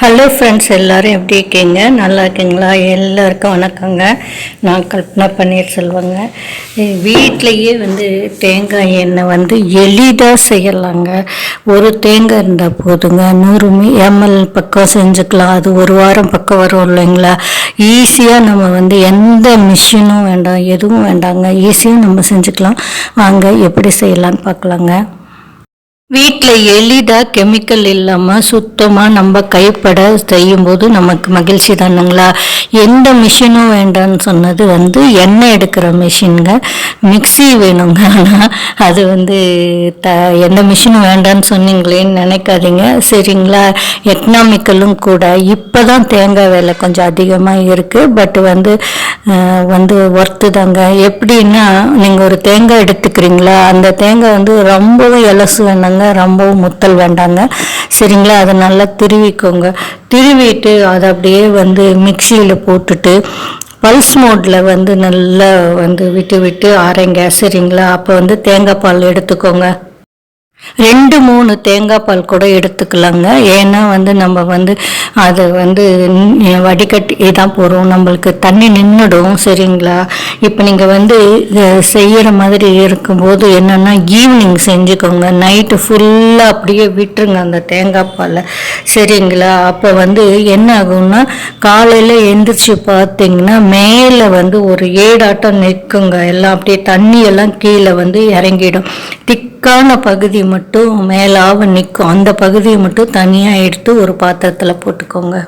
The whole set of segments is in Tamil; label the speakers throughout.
Speaker 1: ஹலோ ஃப்ரெண்ட்ஸ் எல்லோரும் எப்படி இருக்கீங்க நல்லா இருக்கீங்களா எல்லாருக்கும் வணக்கங்க நான் கல்பனா பன்னீர் செல்வங்க வீட்டிலையே வந்து தேங்காய் எண்ணெய் வந்து எளிதாக செய்யலாங்க ஒரு தேங்காய் இருந்தால் போதுங்க நூறு எம்எல் பக்கம் செஞ்சுக்கலாம் அது ஒரு வாரம் பக்கம் வரும் இல்லைங்களா ஈஸியாக நம்ம வந்து எந்த மிஷினும் வேண்டாம் எதுவும் வேண்டாங்க ஈஸியாக நம்ம செஞ்சுக்கலாம் வாங்க எப்படி செய்யலான்னு பார்க்கலாங்க வீட்டில் எளிதாக கெமிக்கல் இல்லாமல் சுத்தமாக நம்ம கைப்பட செய்யும்போது நமக்கு மகிழ்ச்சி தானுங்களா எந்த மிஷினும் வேண்டாம்னு சொன்னது வந்து எண்ணெய் எடுக்கிற மிஷின்க மிக்சி வேணுங்க ஆனால் அது வந்து த எந்த மிஷினும் வேண்டாம்னு சொன்னீங்களேன்னு நினைக்காதீங்க சரிங்களா எக்கனாமிக்கலும் கூட இப்போ தான் தேங்காய் விலை கொஞ்சம் அதிகமாக இருக்குது பட் வந்து வந்து ஒர்த்து தாங்க எப்படின்னா நீங்கள் ஒரு தேங்காய் எடுத்துக்கிறீங்களா அந்த தேங்காய் வந்து ரொம்பவும் எலசு வேண்டாங்க ரொம்பவும் முத்தல் வேண்டாங்க சரிங்களா அதை நல்லா திருவிக்கோங்க திருவிட்டு அதை அப்படியே வந்து மிக்சியில் போட்டுட்டு பல்ஸ் மோட்டில் வந்து நல்லா வந்து விட்டு விட்டு ஆரைங்க சரிங்களா அப்போ வந்து தேங்காய் பால் எடுத்துக்கோங்க ரெண்டு மூணு தேங்காய் பால் கூட எடுத்துக்கலாங்க ஏன்னா வந்து நம்ம வந்து அதை வந்து வடிகட்டி தான் போகிறோம் நம்மளுக்கு தண்ணி நின்றுடும் சரிங்களா இப்போ நீங்கள் வந்து செய்கிற மாதிரி இருக்கும்போது என்னென்னா ஈவினிங் செஞ்சுக்கோங்க நைட்டு ஃபுல்லாக அப்படியே விட்டுருங்க அந்த தேங்காய் பாலை சரிங்களா அப்போ வந்து என்ன ஆகும்னா காலையில் எந்திரிச்சு பார்த்தீங்கன்னா மேலே வந்து ஒரு ஏடாட்டம் நிற்குங்க எல்லாம் அப்படியே தண்ணியெல்லாம் கீழே வந்து இறங்கிடும் திக்கான பகுதி மட்டும் மேலாக நிற்கும் அந்த பகுதியை மட்டும் தனியாக எடுத்து ஒரு பாத்திரத்தில் போட்டுக்கோங்க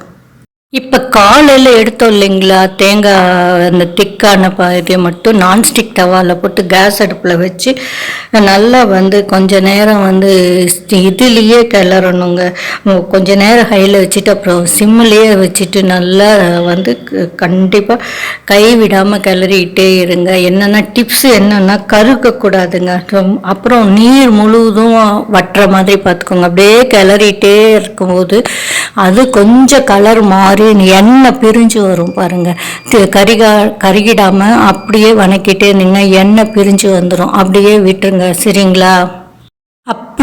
Speaker 1: இப்போ காலையில் எடுத்தோம் இல்லைங்களா தேங்காய் அந்த திக்கான பகுதியை மட்டும் நான்ஸ்டிக் தவாவில் போட்டு கேஸ் அடுப்பில் வச்சு நல்லா வந்து கொஞ்ச நேரம் வந்து இதுலேயே கிளறணுங்க கொஞ்ச நேரம் ஹையில் வச்சுட்டு அப்புறம் சிம்மிலேயே வச்சுட்டு நல்லா வந்து கண்டிப்பாக கை விடாமல் கிளறிக்கிட்டே இருங்க என்னென்னா டிப்ஸ் என்னென்னா கருக்கக்கூடாதுங்க அப்புறம் நீர் முழுவதும் வட்டுற மாதிரி பார்த்துக்கோங்க அப்படியே கிளறிட்டே இருக்கும்போது அது கொஞ்சம் கலர் மாறி மாதிரி எண்ணெய் பிரிஞ்சு வரும் பாருங்கள் கரிகா கருகிடாம அப்படியே வணக்கிட்டே நின்று எண்ணெய் பிரிஞ்சு வந்துடும் அப்படியே விட்டுருங்க சரிங்களா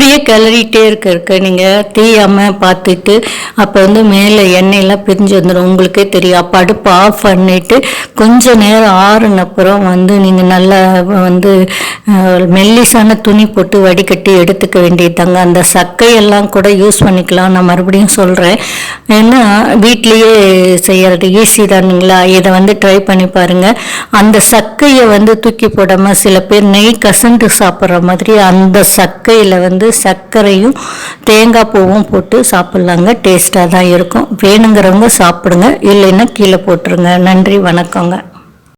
Speaker 1: அப்படியே கிளறிட்டே இருக்க இருக்க நீங்கள் தீயாமல் பார்த்துட்டு அப்போ வந்து மேலே எண்ணெயெல்லாம் பிரிஞ்சு வந்துடும் உங்களுக்கே தெரியும் அப்போ அடுப்பு ஆஃப் பண்ணிவிட்டு கொஞ்சம் நேரம் ஆறுனப்புறம் வந்து நீங்கள் நல்லா வந்து மெல்லிசான துணி போட்டு வடிகட்டி எடுத்துக்க வேண்டியதாங்க அந்த சக்கையெல்லாம் கூட யூஸ் பண்ணிக்கலாம் நான் மறுபடியும் சொல்கிறேன் ஏன்னா வீட்லேயே செய்கிறது ஈஸி தானுங்களா இதை வந்து ட்ரை பண்ணி பாருங்கள் அந்த சக்கையை வந்து தூக்கி போடாமல் சில பேர் நெய் கசண்டு சாப்பிட்ற மாதிரி அந்த சக்கையில் வந்து சர்க்கரையும் தேங்காய் பூவும் போட்டு சாப்பிட்லாங்க டேஸ்ட்டாக தான் இருக்கும் வேணுங்கிறவங்க சாப்பிடுங்க இல்லைன்னா கீழே போட்டுருங்க நன்றி வணக்கங்க